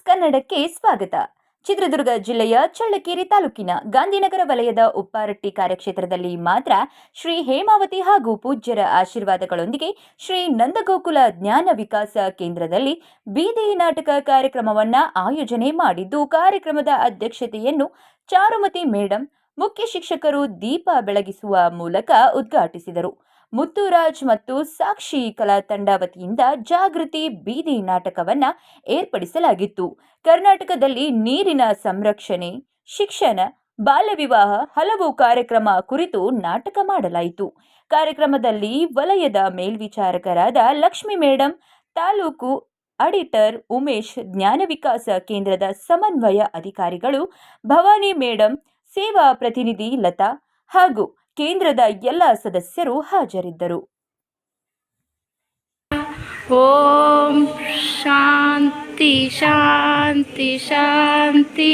ಕನ್ನಡಕ್ಕೆ ಸ್ವಾಗತ. ಚಿತ್ರದುರ್ಗ ಜಿಲ್ಲೆಯ ಚಳ್ಳಕೆರೆ ತಾಲೂಕಿನ ಗಾಂಧಿನಗರ ವಲಯದ ಉಪ್ಪಾರಟ್ಟಿ ಕಾರ್ಯಕ್ಷೇತ್ರದಲ್ಲಿ ಮಾತ್ರ ಶ್ರೀ ಹೇಮಾವತಿ ಹಾಗೂ ಪೂಜ್ಯರ ಆಶೀರ್ವಾದಗಳೊಂದಿಗೆ ಶ್ರೀ ನಂದಗೋಕುಲ ಜ್ಞಾನ ವಿಕಾಸ ಕೇಂದ್ರದಲ್ಲಿ ಬೀದಿ ನಾಟಕ ಕಾರ್ಯಕ್ರಮವನ್ನು ಆಯೋಜನೆ ಮಾಡಿದ್ದು, ಕಾರ್ಯಕ್ರಮದ ಅಧ್ಯಕ್ಷತೆಯನ್ನು ಚಾರುಮತಿ ಮೇಡಂ, ಮುಖ್ಯ ಶಿಕ್ಷಕರು ದೀಪ ಬೆಳಗಿಸುವ ಮೂಲಕ ಉದ್ಘಾಟಿಸಿದರು. ಮುತ್ತುರಾಜ್ ಮತ್ತು ಸಾಕ್ಷಿ ಕಲಾ ತಂಡ ವತಿಯಿಂದ ಜಾಗೃತಿ ಬೀದಿ ನಾಟಕವನ್ನ ಏರ್ಪಡಿಸಲಾಗಿತ್ತು. ಕರ್ನಾಟಕದಲ್ಲಿ ನೀರಿನ ಸಂರಕ್ಷಣೆ, ಶಿಕ್ಷಣ, ಬಾಲ್ಯವಿವಾಹ ಹಲವು ಕಾರ್ಯಕ್ರಮ ಕುರಿತು ನಾಟಕ ಮಾಡಲಾಯಿತು. ಕಾರ್ಯಕ್ರಮದಲ್ಲಿ ವಲಯದ ಮೇಲ್ವಿಚಾರಕರಾದ ಲಕ್ಷ್ಮಿ ಮೇಡಂ, ತಾಲೂಕು ಅಡಿಟರ್ ಉಮೇಶ್, ಜ್ಞಾನ ವಿಕಾಸ ಕೇಂದ್ರದ ಸಮನ್ವಯ ಅಧಿಕಾರಿಗಳು ಭವಾನಿ ಮೇಡಂ, ಸೇವಾ ಪ್ರತಿನಿಧಿ ಲತಾ ಹಾಗೂ ಕೇಂದ್ರದ ಎಲ್ಲ ಸದಸ್ಯರು ಹಾಜರಿದ್ದರು. ಓಂ ಶಾಂತಿ ಶಾಂತಿ ಶಾಂತಿ